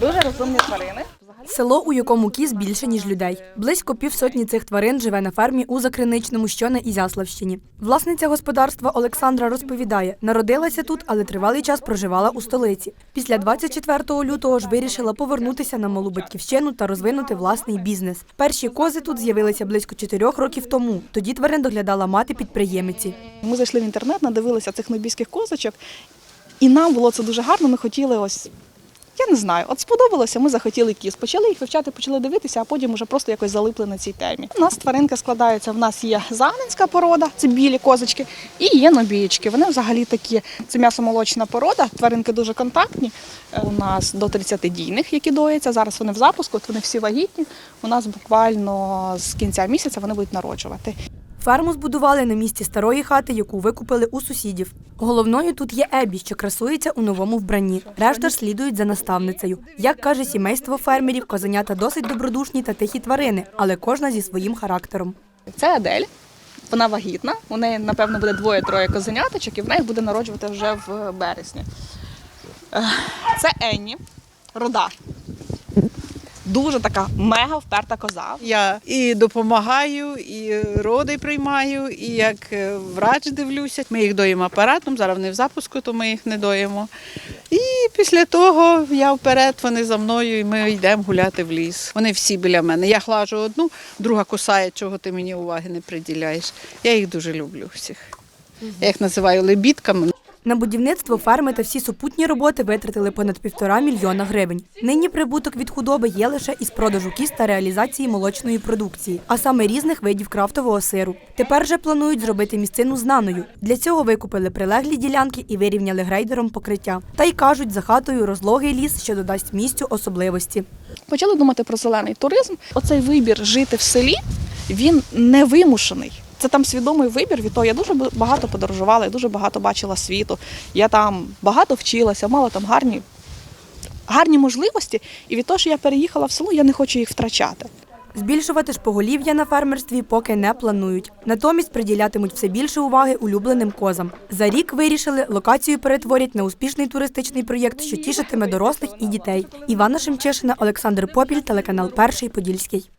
Дуже розумні тварини. Село, у якому кіз більше, ніж людей. Близько півсотні цих тварин живе на фермі у Закриничному, що на Ізяславщині. Власниця господарства Олександра розповідає, народилася тут, але тривалий час проживала у столиці. Після 24 лютого ж вирішила повернутися на малу батьківщину та розвинути власний бізнес. Перші кози тут з'явилися близько чотирьох років тому. Тоді тварин доглядала мати підприємиці. Ми зайшли в інтернет, надивилися цих нобійських козочок, і нам було це дуже гарно. Ми хотіли ось. Я не знаю, от сподобалося, ми захотіли кіз. Почали їх вивчати, почали дивитися, а потім вже просто якось залипли на цій темі. У нас тваринка складається. В нас є загненська порода, це білі козочки, і є нобієчки. Вони взагалі такі. Це м'ясомолочна порода. Тваринки дуже контактні. Е, У нас до 30 дійних, які доїться. Зараз вони в запуску, от вони всі вагітні. У нас буквально з кінця місяця вони будуть народжувати. Ферму збудували на місці старої хати, яку викупили у сусідів. Головною тут є Ебі, що красується у новому вбранні. Решта ж слідують за наставницею. Як каже сімейство фермерів, козенята досить добродушні та тихі тварини, але кожна зі своїм характером. Це Адель. Вона вагітна. У неї, напевно, буде двоє-троє козеняточок, і вона їх буде народжувати вже в березні. Е, Це Енні, рода. Дуже така мега вперта коза. Я і допомагаю, і роди приймаю, і як е, врач дивлюся. Ми їх доїмо апаратом, зараз вони в запуску, то ми їх не доїмо. І після того я вперед, вони за мною, і ми йдемо гуляти в ліс. Вони всі біля мене. Я глажу одну, друга кусає, чого ти мені уваги не приділяєш. Я їх дуже люблю всіх. Я їх називаю лебідками. На будівництво ферми та всі супутні роботи витратили понад півтора мільйона гривень. Нині прибуток від худоби є лише із продажу кіз та реалізації молочної продукції, а саме різних видів крафтового сиру. Тепер же планують зробити місцину знаною. Для цього викупили прилеглі ділянки і вирівняли грейдером покриття. Та й кажуть, за хатою розлогий ліс, що додасть місцю особливості. Почали думати про зелений туризм. Оцей вибір жити в селі він не вимушений. Це там свідомий вибір. Від того я дуже багато подорожувала, я дуже багато бачила світу. Я там багато вчилася, мала там гарні, гарні можливості. І від того, що я переїхала в село, я не хочу їх втрачати. Збільшувати ж поголів'я на фермерстві поки не планують. Натомість приділятимуть все більше уваги улюбленим козам. За рік вирішили, локацію перетворять на успішний туристичний проєкт, що тішитиме дорослих і дітей. Івана Шемчишина, Олександр Попіль, телеканал Перший Подільський.